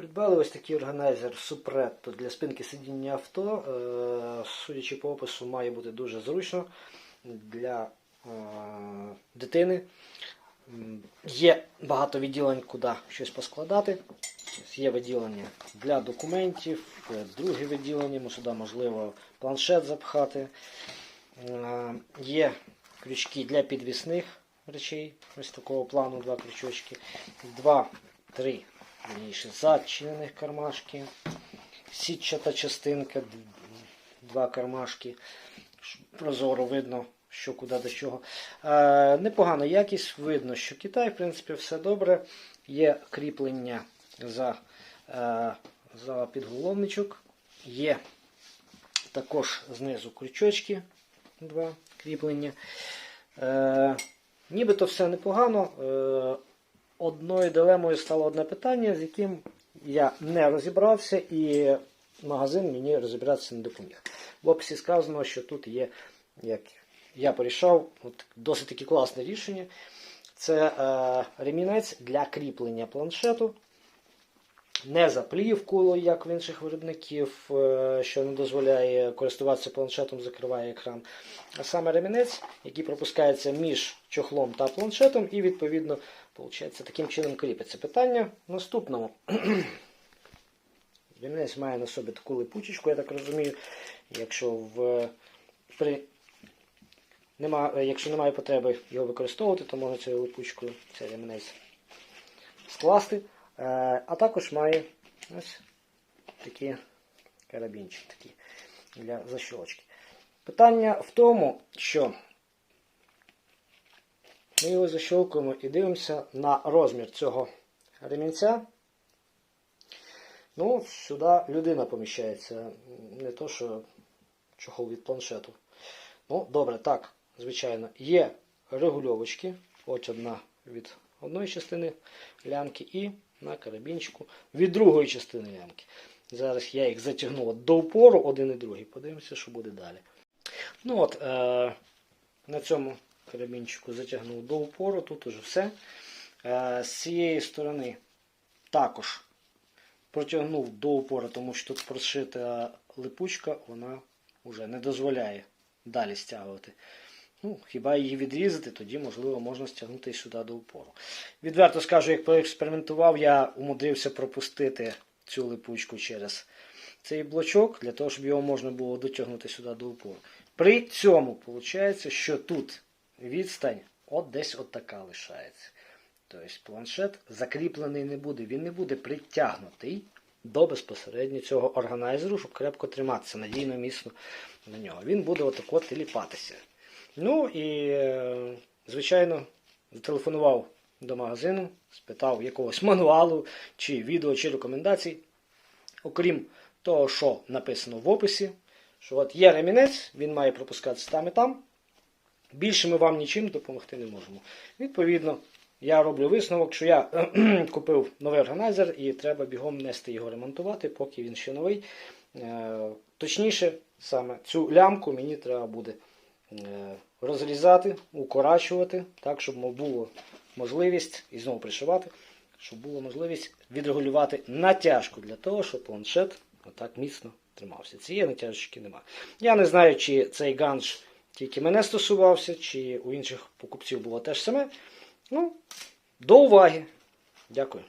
Придбали ось такий органайзер Supretto для спинки сидіння авто. Е, Судячи по опису, має бути дуже зручно для е, дитини. Є багато відділень, куди щось поскладати. Є виділення для документів, друге відділення, сюди можливо планшет запхати. Е, Є крючки для підвісних речей. Ось такого плану два крючочки. Два, три вірніше, зачинених кармашки. Сітчата частинка, два кармашки. Прозоро видно, що куди до чого. Е, непогана якість, видно, що Китай, в принципі, все добре. Є кріплення за, е, за підголовничок. Є також знизу крючочки, два кріплення. Е, нібито все непогано. Е, одною дилемою стало одне питання, з яким я не розібрався, і магазин мені розібратися не допоміг. В описі сказано, що тут є, як я порішав, от досить таки класне рішення. Це е, ремінець для кріплення планшету. Не за плівку, як в інших виробників, е, що не дозволяє користуватися планшетом, закриває екран. А саме ремінець, який пропускається між чохлом та планшетом, і відповідно Получається, таким чином кріпиться. Питання в наступному. Ремінець має на собі таку липучечку, я так розумію. Якщо в, при, нема, якщо немає потреби його використовувати, то можна цією липучкою цей ремінець скласти. Е, А також має ось такі карабінчик такий для защолочки. Питання в тому, що ми його защелкуємо і дивимося на розмір цього ремінця. Ну, сюди людина поміщається, не то, що чохол від планшету. Ну, добре, так, звичайно, є регульовочки. Ось одна від одної частини лямки і на карабінчику від другої частини лямки. Зараз я їх затягну до упору, один і другий. Подивимося, що буде далі. Ну от, е- на цьому карабінчику затягнув до упору, тут уже все. Е, З цієї сторони також протягнув до упору, тому що тут прошита липучка, вона вже не дозволяє далі стягувати. Ну, Хіба її відрізати, тоді, можливо, можна стягнути сюди до упору. Відверто скажу, як проекспериментував, я умудрився пропустити цю липучку через цей блочок, для того, щоб його можна було дотягнути сюди до упору. При цьому виходить, що тут відстань от десь от така лишається. Тобто планшет закріплений не буде, він не буде притягнутий до безпосередньо цього органайзеру, щоб крепко триматися надійно міцно на нього. Він буде отако теліпатися. Ну і, е, звичайно, зателефонував до магазину, спитав якогось мануалу, чи відео, чи рекомендацій. Окрім того, що написано в описі, що от є ремінець, він має пропускатися там і там. Більше ми вам нічим допомогти не можемо. Відповідно, я роблю висновок, що я купив новий органайзер і треба бігом нести його ремонтувати, поки він ще новий. Е, Точніше, саме цю лямку мені треба буде розрізати, укорачувати, так, щоб було можливість, і знову пришивати, щоб було можливість відрегулювати натяжку для того, щоб планшет отак міцно тримався. Цієї натяжки немає. Я не знаю, чи цей ганж тільки мене стосувався, чи у інших покупців було те ж саме. Ну, до уваги. Дякую.